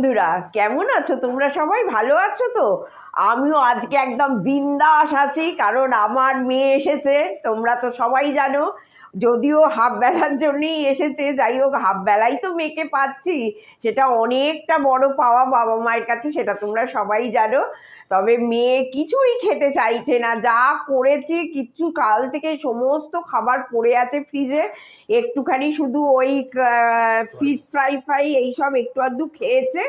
বন্ধুরা, কেমন আছো? তোমরা সবাই ভালো আছো তো? আমিও আজকে একদম বিন্দাস আছি, কারণ আমার মেয়ে এসেছে, তোমরা তো সবাই জানো। যদিও হাফ বেলার জন্যই এসেছে, যাই হোক হাফ বেলাই তো মেয়েকে পাচ্ছি। সেটা অনেকটা বড় পাওয়া বাবা মায়ের কাছে, সেটা তোমরা সবাই জানো। তবে মেয়ে কিছুই খেতে চাইছে না, যা করেছি, কিচ্ছু কাল থেকে সমস্ত খাবার পড়ে আছে ফ্রিজে একটুখানি শুধু ওই ফিশ ফ্রাই ফ্রাই এইসব একটু আধটু খেয়েছে।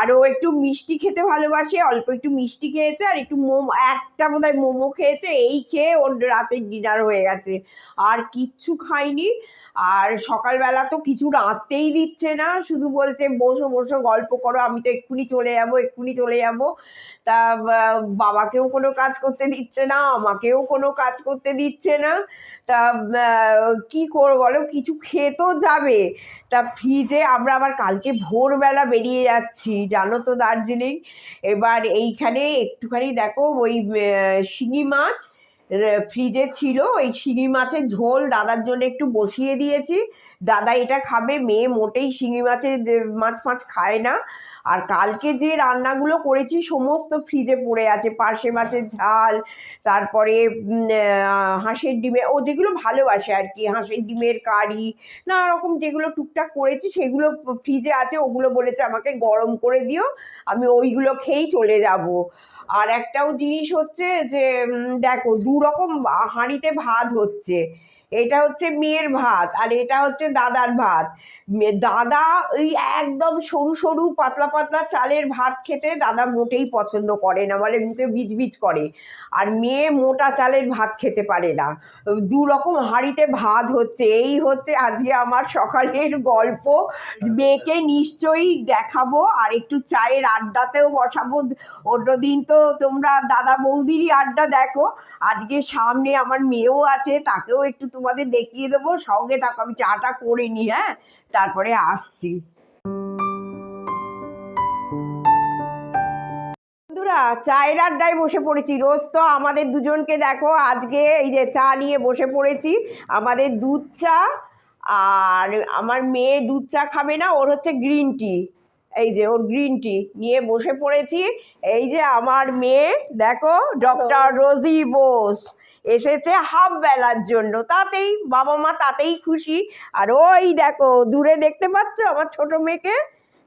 আর ও একটু মিষ্টি খেতে ভালোবাসে, অল্প একটু মিষ্টি খেয়েছে, আর একটু মোমো, একটা বোধহয় মোমো খেয়েছে, এই খেয়ে ওর রাতের ডিনার হয়ে গেছে। আর কিচ্ছু খাইনি। আর সকালবেলা তো কিছু রাঁধতেই দিচ্ছে না। শুধু বলছে, বসো বসো, গল্প করো, আমি তো এক্ষুনি চলে যাব, এক্ষুনি চলে যাব। তা বাবাকেও কোনো কাজ করতে দিচ্ছে না, আমাকেও কোনো কাজ করতে দিচ্ছে না। তা কি করব বলো? কিছু খেয়ে তো যাবে। তা, ফ্রিজে আমরা আবার কালকে ভোরবেলা বেরিয়ে যাচ্ছি, জানো তো দার্জিলিং। এবার এইখানে একটুখানি দেখো, ওই শিঙি মাছ ফ্রিজে ছিল, ওই শিঙি মাছের ঝোল দাদার জন্য একটু বসিয়ে দিয়েছি। দাদা এটা খাবে, মেয়ে মোটেই শিঙি মাছের মাছ ফাছ খায় না। আর কালকে যে রান্নাগুলো করেছি, সমস্ত ফ্রিজে পড়ে আছে। পার্শে মাছের ঝাল, তারপরে হাঁসের ডিমে ও যেগুলো ভালোবাসে আর কি, হাঁসের ডিমের কারি, নানা রকম যেগুলো টুকটাক করেছি, সেগুলো ফ্রিজে আছে, ওগুলো বলেছে আমাকে গরম করে দিও, আমি ওইগুলো খেয়েই চলে যাব। আর একটাও জিনিস হচ্ছে যে দেখো দু রকম হাঁড়িতে ভাত হচ্ছে। এটা হচ্ছে মেয়ের ভাত আর এটা হচ্ছে দাদার ভাত। দাদা ওই একদম সরু সরু পাতলা পাতলা চালের ভাত খেতে দাদা মোটেই পছন্দ করে না, বলে মুখে বিজবিজ করে। আর মেয়ে মোটা চালের ভাত খেতে পারে না। দু রকম হাঁড়িতে ভাত হচ্ছে, এই হচ্ছে আজকে আমার সকালের গল্প। মেয়েকে নিশ্চয়ই দেখাবো আর একটু চায়ের আড্ডাতেও বসাবো। অন্যদিন তো তোমরা দাদা বৌদিরই আড্ডা দেখো। আজকে সামনে আমার মেয়েও আছে, তাকেও একটু তোমাদের দেখিয়ে দেবো। সঙ্গে থাকো, আমি চাটা করে নিই হ্যাঁ? তারপরে আসছি। বন্ধুরা, চায়ের আড্ডায় বসে পড়েছি। রোজ তো আমাদের দুজনকে দেখো, আজকে এই যে চা নিয়ে বসে পড়েছি। আমাদের দুধ চা আর আমার মেয়ে দুধ চা খাবে না, ওর হচ্ছে গ্রিন টি। এই যে ওর গ্রিন টি নিয়ে বসে পড়েছি। এই যে আমার মেয়ে, দেখো, ডক্টর রোজি বোস এসেছে হাফ বেলার জন্য। তাতেই, বাবা মা তাতেই খুশি। আর ওই দেখো, দূরে দেখতে পাচ্ছ আমার ছোট মেয়েকে?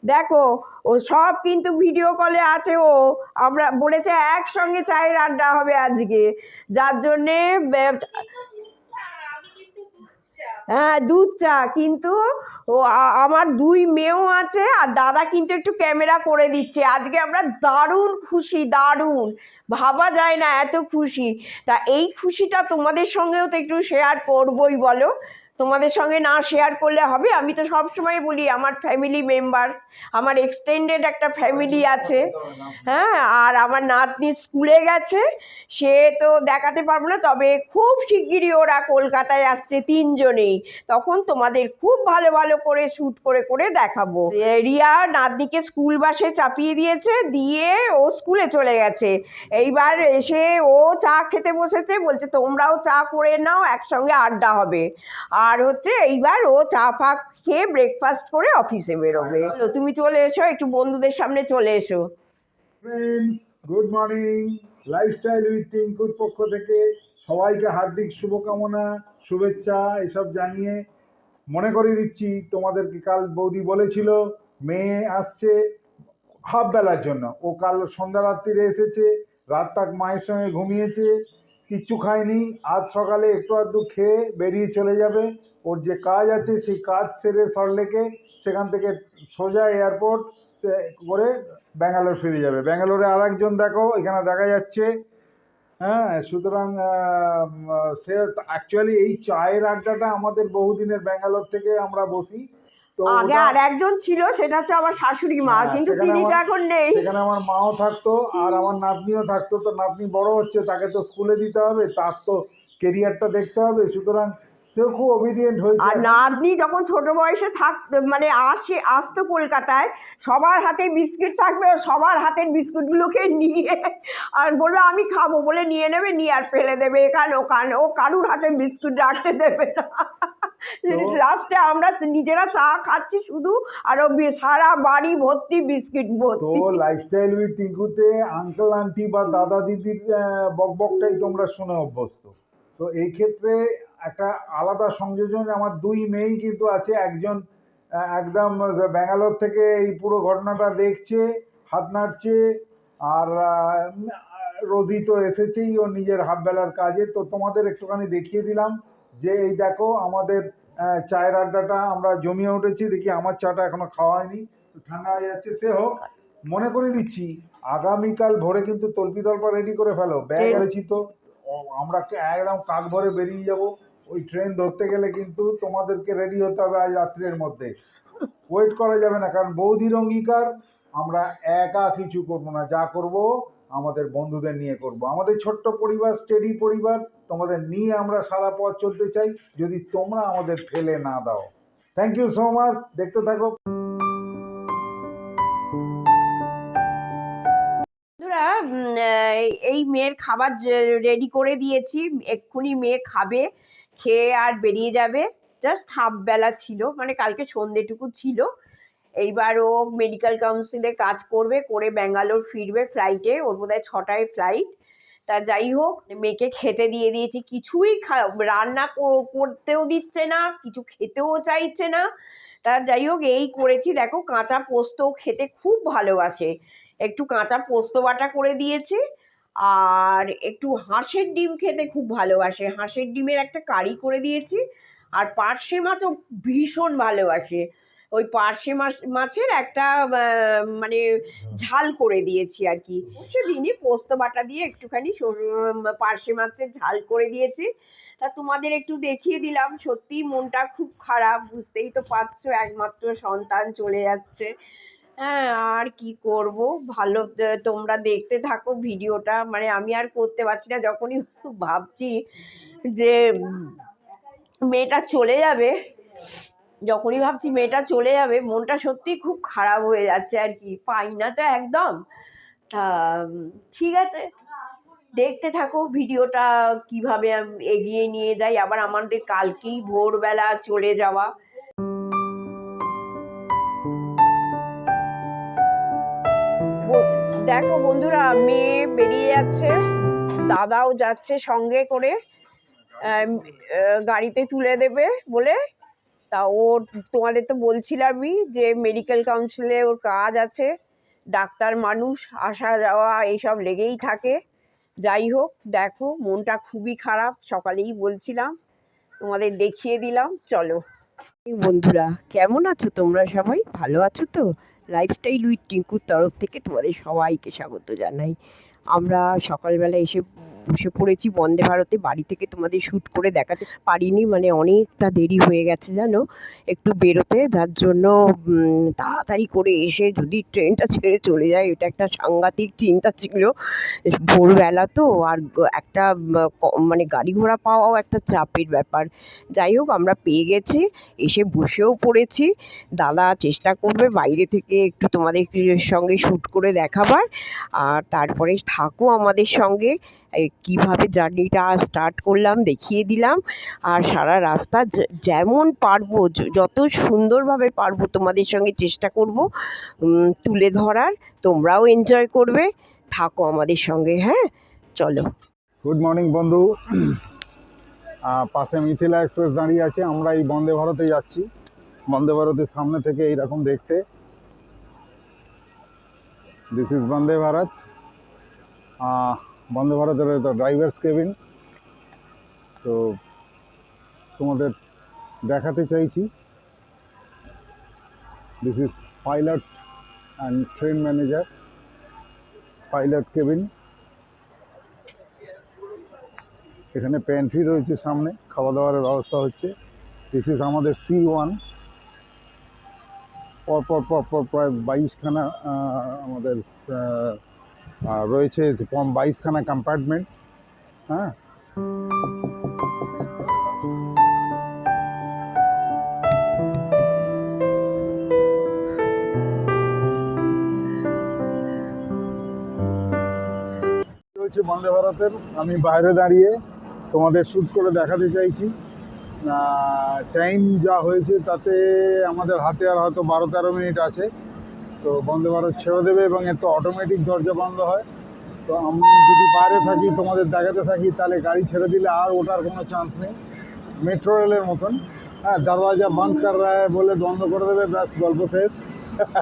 দেখো, ও সব কিন্তু ভিডিও কলে আছে ও। আমরা বলেছে একসঙ্গে চায়ের আড্ডা হবে আজকে। যার জন্যে হ্যাঁ দুধ চা। কিন্তু ও আমার দুই মেয়েও আছে আর দাদা কিন্তু একটু ক্যামেরা করে দিচ্ছে। আজকে আমরা দারুণ খুশি, দারুণ। ভাবা যায় না এত খুশি। তা এই খুশিটা তোমাদের সঙ্গেও তো একটু শেয়ার করবই বলো। তোমাদের সঙ্গে না শেয়ার করলে হবে? আমি তো সবসময় বলি, আমার ফ্যামিলি মেম্বার্স আমার এক্সটেন্ডেড একটা ফ্যামিলি আছে। হ্যাঁ আর আমার নাতনি স্কুলে গেছে। সে তো দেখাতে পারব না, তবে খুব শিগগিরই ওরা কলকাতায় আসছে তিনজনেই। তখন তোমাদের খুব ভালো ভালো করে শ্যুট করে করে দেখাবো। রিয়া নাতনিকে স্কুল বাসে চাপিয়ে দিয়েছে, দিয়ে ও স্কুলে চলে গেছে। এইবার এসে ও চা খেতে বসেছে, বলছে তোমরাও চা করে নাও, একসঙ্গে আড্ডা হবে। আর হচ্ছে এইবার ও চা ফা খেয়ে ব্রেকফাস্ট করে অফিসে বেরোবে। তুমি চলে এসো একটু বন্ধুদের সামনে চলে এসো। গুড মর্নিং লাইফস্টাইল উইথ টিঙ্কুর পক্ষ থেকে সবাইকে হার্দিক শুভকামনা শুভেচ্ছা এসব জানিয়ে মনে করে দিচ্ছি তোমাদেরকে কাল বৌদি বলেছিল মেয়ে আসছে হাফ বেলার জন্য। ও কাল সন্ধ্যা রাত্রিরে এসেছে রাতটা মায়ের সঙ্গে ঘুমিয়েছে। কিচ্ছু খায়নি। আজ সকালে একটু আধটু খেয়ে বেরিয়ে চলে যাবে। ওর যে কাজ আছে, সেই কাজ সেরে সল্টলেকে, সেখান থেকে সোজা এয়ারপোর্ট করে ব্যাঙ্গালোর ফিরে যাবে। ব্যাঙ্গালোরে আর একজন দেখো, এখানে দেখা যাচ্ছে হ্যাঁ সুতরাং সে অ্যাকচুয়ালি এই চায়ের আড্ডাটা আমাদের বহুদিনের ব্যাঙ্গালোর থেকে আমরা বসি। আগে আর একজন ছিল সেটা হচ্ছে আমার শাশুড়ি মা হ্যাঁ, কিন্তু তিনি তো এখন নেই। সেখানে আমার মাও থাকতো আর আমার নাতনিও থাকতো তো নাতনি বড় হচ্ছে তাকে তো স্কুলে দিতে হবে তার তো কেরিয়ারটা দেখতে হবে সুতরাং সেও খুব অবিডিয়েন্ট হয়েছে। আর নাতনি যখন ছোট বয়সে থাক মানে আসে আসতো কলকাতায় সবার হাতে বিস্কিট থাকবে সবার হাতের বিস্কুটগুলোকে নিয়ে আর বলবে আমি খাব। বলে নিয়ে নেবে নিয়ে আর ফেলে দেবে এখানে ওখানে ও কারুর হাতে বিস্কুট রাখতে দেবে না। লাস্টে আমরা নিজেরা চা খাচ্ছি শুধু আর সারা বাড়ি ভর্তি বিস্কিট তো ভর্তি লাইফস্টাইল উইথ টিঙ্কুতে আঙ্কেল আন্টি বা দাদা দিদির বকবকটাই তোমরা শুনে অভ্যস্ত। তো এই ক্ষেত্রে একটা আলাদা সংযোজন আমার দুই মেয়েই কিন্তু আছে একজন একদম ব্যাঙ্গালোর থেকে এই পুরো ঘটনাটা দেখছে হাত নাড়ছে আর রোজি তো এসেছেই ও নিজের হাফ বেলার কাজে। তো তোমাদের একটুখানি দেখিয়ে দিলাম। যে এই দেখো আমাদের চায়ের আড্ডাটা আমরা জমিয়ে উঠেছি দেখি আমার চাটা এখনও খাওয়া হয়নি তো ঠান্ডা হয়ে যাচ্ছে সে হোক মনে করে দিচ্ছি আগামীকাল ভোরে কিন্তু তল্পি তল্পা রেডি করে ফেলো। ব্যাগ এনেছি তো। আমরা কে- একদম কাক ভরে বেরিয়ে যাব। ওই ট্রেন ধরতে গেলে কিন্তু তোমাদেরকে রেডি হতে হবে আজ রাত্রের মধ্যে। ওয়েট করা যাবে না কারণ বৌদির অঙ্গীকার আমরা একা কিছু করব না। যা করব আমাদের বন্ধুদের নিয়ে করব। আমাদের ছোট্ট পরিবার স্টেডি পরিবার, তোমাদের নিয়ে আমরা সারা পথ চলতে চাই। যদি তোমরা আমাদের ফেলে না দাও। থ্যাংক ইউ সো মাচ দেখতে থাকো। এই মেয়ের খাবার রেডি করে দিয়েছি। এক্ষুনি মেয়ে খাবে, খেয়ে আর বেরিয়ে যাবে। জাস্ট হাফ বেলা ছিল মানে কালকে সন্ধেটুকু ছিল। এইবার ও মেডিকেল কাউন্সিলে কাজ করবে, করে ব্যাঙ্গালোর ফিরবে ফ্লাইটে ওর বোধহয় ছটায় ফ্লাইট তা যাই হোক, মেয়েকে খেতে দিয়ে দিয়েছি, কিছুই রান্না কর- করতেও দিচ্ছে না, কিছু খেতেও চাইছে না। তার যাই হোক, এই করেছি। দেখো, কাঁচা পোস্ত খেতে খুব ভালোবাসে। একটু কাঁচা পোস্ত বাটা করে দিয়েছি, আর একটু হাঁসের ডিম খেতে খুব ভালোবাসে। হাঁসের ডিমের একটা কারি করে দিয়েছি, আর পার্শে মাছও ভীষণ ভালোবাসে। ওই পার্শে মাছ মাছের একটা মানে ঝাল করে দিয়েছি আর কি। অবশ্যই দিনই পোস্ত বাটা দিয়ে একটুখানি পার্শে মাছের ঝাল করে দিয়েছি। তা তোমাদের একটু দেখিয়ে দিলাম সত্যি মনটা খুব খারাপ বুঝতেই তো পারছ একমাত্র সন্তান চলে যাচ্ছে। হ্যাঁ আর কি করব? ভালো তোমরা দেখতে থাকো ভিডিওটা মানে আমি আর করতে পারছি না যখনই ভাবছি যে মেয়েটা চলে যাবে যখনই ভাবছি মেয়েটা চলে যাবে, মনটা সত্যি খুব খারাপ হয়ে যাচ্ছে আর কি। পাই না তো একদম। ঠিক আছে। দেখতে থাকো ভিডিওটা, কীভাবে এগিয়ে নিয়ে যাই। আবার আমাদের কালকেই ভোরবেলা চলে যাওয়া। দেখো বন্ধুরা, মেয়ে বেরিয়ে যাচ্ছে। দাদাও যাচ্ছে সঙ্গে করে। গাড়িতে তুলে দেবে বলে। তা ও তোমাদের তো বলছিলামই যে মেডিকেল কাউন্সিলে ওর কাজ আছে, ডাক্তার মানুষ, আসা যাওয়া এইসব লেগেই থাকে। যাই হোক, দেখো, মনটা খুবই খারাপ, সকালেই বলছিলাম, তোমাদের দেখিয়ে দিলাম, চলো। বন্ধুরা, কেমন আছো তোমরা সবাই? ভালো আছো তো? লাইফস্টাইল উইথ টিঙ্কুর তরফ থেকে তোমাদের সবাইকে স্বাগত জানাই। আমরা সকালবেলা এসে বসে পড়েছি, বন্দে ভারতে। বাড়ি থেকে তোমাদের শ্যুট করে দেখাতে পারিনি মানে অনেকটা দেরি হয়ে গেছে জানো, একটু বেরোতে। যার জন্য তাড়াতাড়ি করে এসে যদি ট্রেনটা ছেড়ে চলে যায়, এটা একটা সাংঘাতিক চিন্তা ছিল। ভোরবেলা তো, আর একটা মানে গাড়ি ঘোড়া পাওয়াও একটা চাপের ব্যাপার। যাই হোক, আমরা পেয়ে গেছি, এসে বসেও পড়েছি। দাদা চেষ্টা করবে বাইরে থেকে একটু তোমাদের সঙ্গে শ্যুট করে দেখাবার। আর তারপরে থাকো আমাদের সঙ্গে। কীভাবে জার্নিটা স্টার্ট করলাম, দেখিয়ে দিলাম। আর সারা রাস্তা যেমন পারব যত সুন্দরভাবে পারব তোমাদের সঙ্গে চেষ্টা করব তুলে ধরার। তোমরাও এনজয় করবে। থাকো আমাদের সঙ্গে হ্যাঁ? চলো। গুড মর্নিং বন্ধু। পাশে মিথিলা এক্সপ্রেস দাঁড়িয়ে আছে। আমরা এই বন্দে ভারতে যাচ্ছি। বন্দে ভারতের সামনে থেকে এইরকম দেখতে। This is Vande Bharat. বন্দে ভারতের ড্রাইভার্স কেবিন তো তোমাদের দেখাতে চাইছি। This is pilot and train manager pilot cabin এখানে প্যান্ট্রি রয়েছে সামনে খাওয়া দাওয়ার ব্যবস্থা হচ্ছে। দিস ইজ আমাদের সি ওয়ান পর পর পর পর প্রায় বাইশখানা আমাদের রয়েছে কম বাইশখানা কম্পার্টমেন্ট হ্যাঁ? রয়েছে বন্দে ভারতের। আমি বাইরে দাঁড়িয়ে তোমাদের শ্যুট করে দেখাতে চাইছি। টাইম যা হয়েছে তাতে আমাদের হাতে আর হয়তো বারো তেরো মিনিট আছে। তো বন্দে ভারত ছেড়ে দেবে এবং এর তো অটোমেটিক দরজা বন্ধ হয়। তো আমি যদি বাইরে থাকি, তোমাদের দেখাতে থাকি, তাহলে গাড়ি ছেড়ে দিলে আর ওটার কোনো চান্স নেই। মেট্রো রেলের মতন। হ্যাঁ দরওয়াজা বন্ধ কর রা বলে বন্ধ করে দেবে, ব্যাস, গল্প শেষ।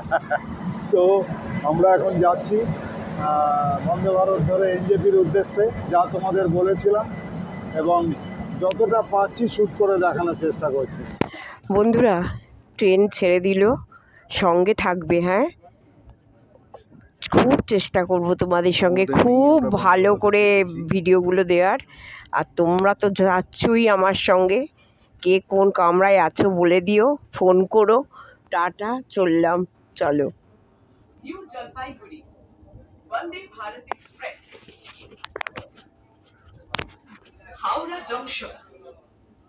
তো আমরা এখন যাচ্ছি বন্দে ভারত ধরে এনজেপির উদ্দেশ্যে, যা তোমাদের বলেছিলাম এবং যতটা পাচ্ছি শ্যুট করে দেখানোর চেষ্টা করছি। বন্ধুরা ট্রেন ছেড়ে দিল। সঙ্গে থাকবে হ্যাঁ? খুব চেষ্টা করব তোমাদের সঙ্গে খুব ভালো করে ভিডিওগুলো দেওয়ার। আর তোমরা তো যাচ্ছই আমার সঙ্গে। কে কোন কামরায় আছো বলে দিও ফোন করো। টাটা চললাম চলো। New Jalpaiguri Vande Bharat express. Howrah junction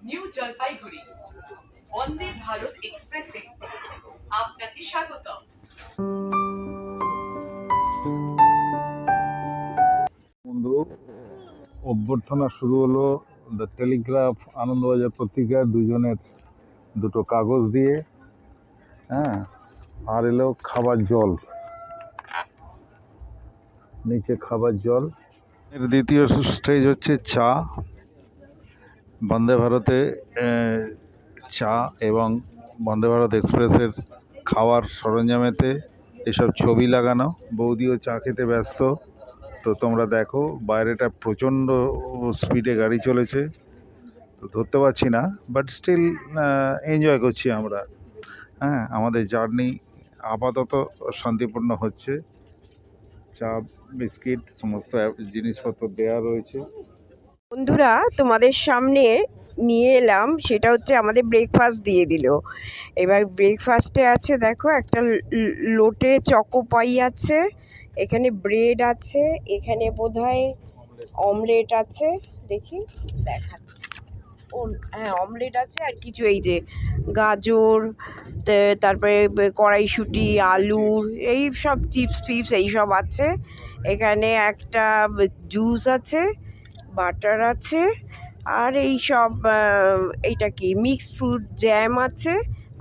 new Jalpaiguri. Vande Bharat এক্সপ্রেসে আপনাকে স্বাগতম। বন্ধু, অভ্যর্থনা শুরু হলো দ্য টেলিগ্রাফ আনন্দবাজার পত্রিকার দুজনের দুটো কাগজ দিয়ে হ্যাঁ আর এলো খাবার জল। নিচে খাবার জল। এর দ্বিতীয় স্টেজ হচ্ছে চা। বন্দে ভারতে চা এবং বন্দে ভারত এক্সপ্রেসের খাওয়ার সরঞ্জামেতে এসব ছবি লাগানো। বৌদিও চা খেতে ব্যস্ত। তো তোমরা দেখো, বাইরেটা প্রচণ্ড স্পিডে গাড়ি চলেছে। তো ধরতে পারছি না বাট স্টিল এনজয় করছি আমরা। হ্যাঁ আমাদের জার্নি আপাতত শান্তিপূর্ণ হচ্ছে। চা, বিস্কিট, সমস্ত জিনিসপত্র দেওয়া রয়েছে। বন্ধুরা, তোমাদের সামনে নিয়ে এলাম, সেটা হচ্ছে আমাদের ব্রেকফাস্ট দিয়ে দিল। এবার ব্রেকফাস্টে আছে, দেখো, একটা লোটে চকোপাই আছে, এখানে ব্রেড আছে, এখানে বোধহয় অমলেট আছে, দেখি, দেখাচ্ছি। ও হ্যাঁ অমলেট আছে, আর কিছু এই যে গাজর তারপরে কড়াইশুঁটি আলুর এই সব চিপস ফিপস, এই সব আছে। এখানে একটা জুস আছে বাটার আছে আর এই সব এইটা কি মিক্সড ফ্রুট জ্যাম আছে,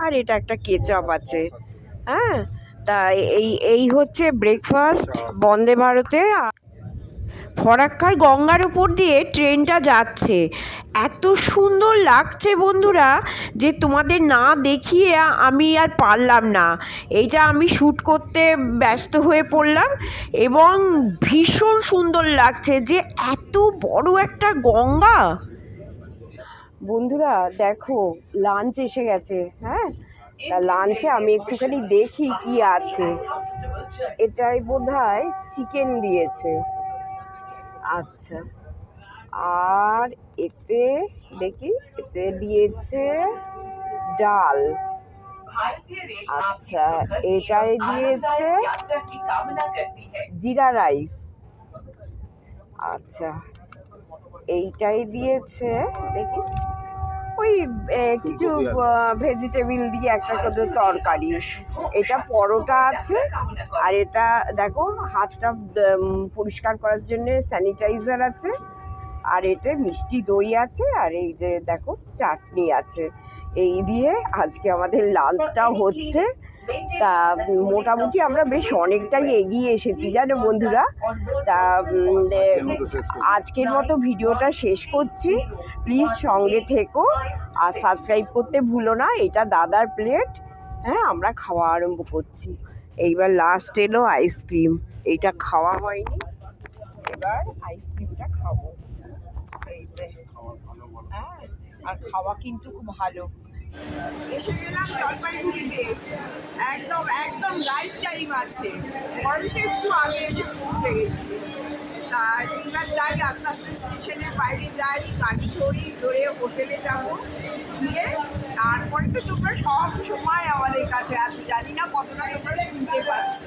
আর এটা একটা কেচাপ আছে। হ্যাঁ? তা এই এই হচ্ছে ব্রেকফাস্ট বন্দে ভারতে। ফরাক্কার গঙ্গার উপর দিয়ে ট্রেনটা যাচ্ছে। এত সুন্দর লাগছে বন্ধুরা যে তোমাদের না দেখিয়ে আমি আর পারলাম না। এইটা আমি শ্যুট করতে ব্যস্ত হয়ে পড়লাম এবং ভীষণ সুন্দর লাগছে যে এত বড় একটা গঙ্গা। বন্ধুরা, দেখো লাঞ্চ এসে গেছে হ্যাঁ? তা লাঞ্চে আমি একটুখানি দেখি কি আছে। এটাই বোধ হয় চিকেন দিয়েছে। আচ্ছা। আর এতে, দেখি, এতে দিয়েছে ডাল। আচ্ছা এটাই দিয়েছে জিরা রাইস। আচ্ছা। এইটাই দিয়েছে দেখি। ওই কিছু ভেজিটেবিল দিয়ে একটা করে তরকারি। এটা পরোটা আছে আর এটা দেখো হাতটা পরিষ্কার করার জন্য স্যানিটাইজার আছে আর এতে মিষ্টি দই আছে আর এই যে দেখো চাটনি আছে। এই দিয়ে আজকে আমাদের লাঞ্চটা হচ্ছে। তা মোটামুটি আমরা বেশ অনেকটাই এগিয়ে এসেছি জানো বন্ধুরা? তা আজকের মতো ভিডিওটা শেষ করছি। প্লিজ সঙ্গে থেকো আর সাবস্ক্রাইব করতে ভুলো না এটা দাদার প্লেট। হ্যাঁ আমরা খাওয়া আরম্ভ করছি। এইবার লাস্ট এলো আইসক্রিম এইটা খাওয়া হয়নি। এবার আইসক্রিমটা খাব। এই যে হ্যাঁ আর খাওয়া কিন্তু খুব ভালো। এসে গেলাম জলপাইগুড়িতে। একদম একদম রাইট টাইম আছে। বরঞ্চ একটু আগে এসে পৌঁছে গেছি। আর এইবার যাই আস্তে আস্তে স্টেশনের বাইরে যাই গাড়ি ধরি ধরে হোটেলে যাব। গিয়ে তারপরে তো তোমরা সব সময় আমাদের কাছে আছে। জানি না কতটা তোমরা শুনতে পাচ্ছ।